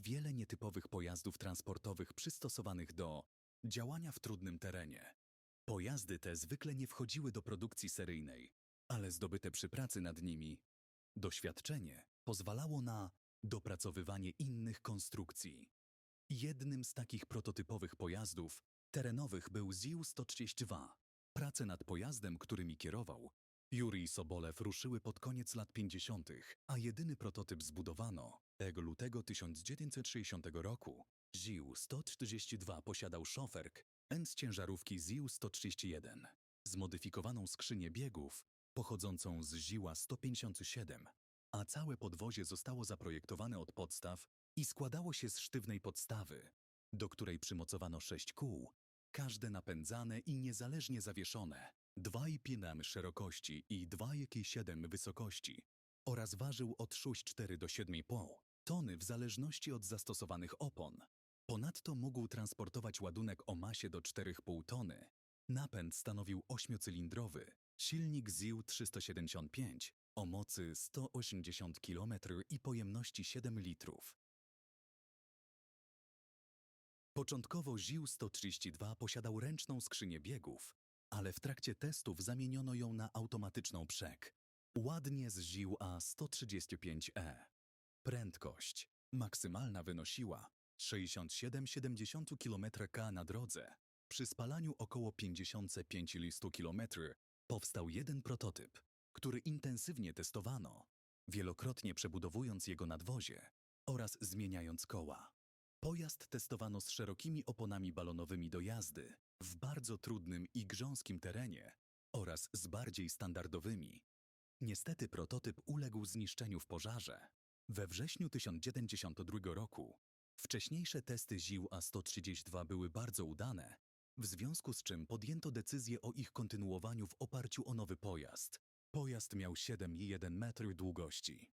wiele nietypowych pojazdów transportowych przystosowanych do działania w trudnym terenie. Pojazdy te zwykle nie wchodziły do produkcji seryjnej, ale zdobyte przy pracy nad nimi doświadczenie pozwalało na dopracowywanie innych konstrukcji. Jednym z takich prototypowych pojazdów terenowych był ZIU-132. Prace nad pojazdem, którymi kierował, Jurij Sobolew ruszyły pod koniec lat 50., a jedyny prototyp zbudowano tego lutego 1960 roku. ZIU-142 posiadał szoferk N z ciężarówki ZIU-131, zmodyfikowaną skrzynię biegów pochodzącą z ZIU-a 157, a całe podwozie zostało zaprojektowane od podstaw i składało się z sztywnej podstawy, do której przymocowano sześć kół, każde napędzane i niezależnie zawieszone, 2,5 m szerokości i 2,7 wysokości oraz ważył od 6,4 do 7,5 tony w zależności od zastosowanych opon. Ponadto mógł transportować ładunek o masie do 4,5 tony. Napęd stanowił ośmiocylindrowy, silnik ZIU 375 o mocy 180 km i pojemności 7 litrów. Początkowo ZIU-132 posiadał ręczną skrzynię biegów, ale w trakcie testów zamieniono ją na automatyczną przek. Ładnie z ZIU-A135E. Prędkość maksymalna wynosiła 67,70 km/h na drodze. Przy spalaniu około 55 listu km powstał jeden prototyp, który intensywnie testowano, wielokrotnie przebudowując jego nadwozie oraz zmieniając koła. Pojazd testowano z szerokimi oponami balonowymi do jazdy, w bardzo trudnym i grząskim terenie oraz z bardziej standardowymi. Niestety prototyp uległ zniszczeniu w pożarze. We wrześniu 1992 roku wcześniejsze testy ZIU A132 były bardzo udane, w związku z czym podjęto decyzję o ich kontynuowaniu w oparciu o nowy pojazd. Pojazd miał 7,1 metry długości.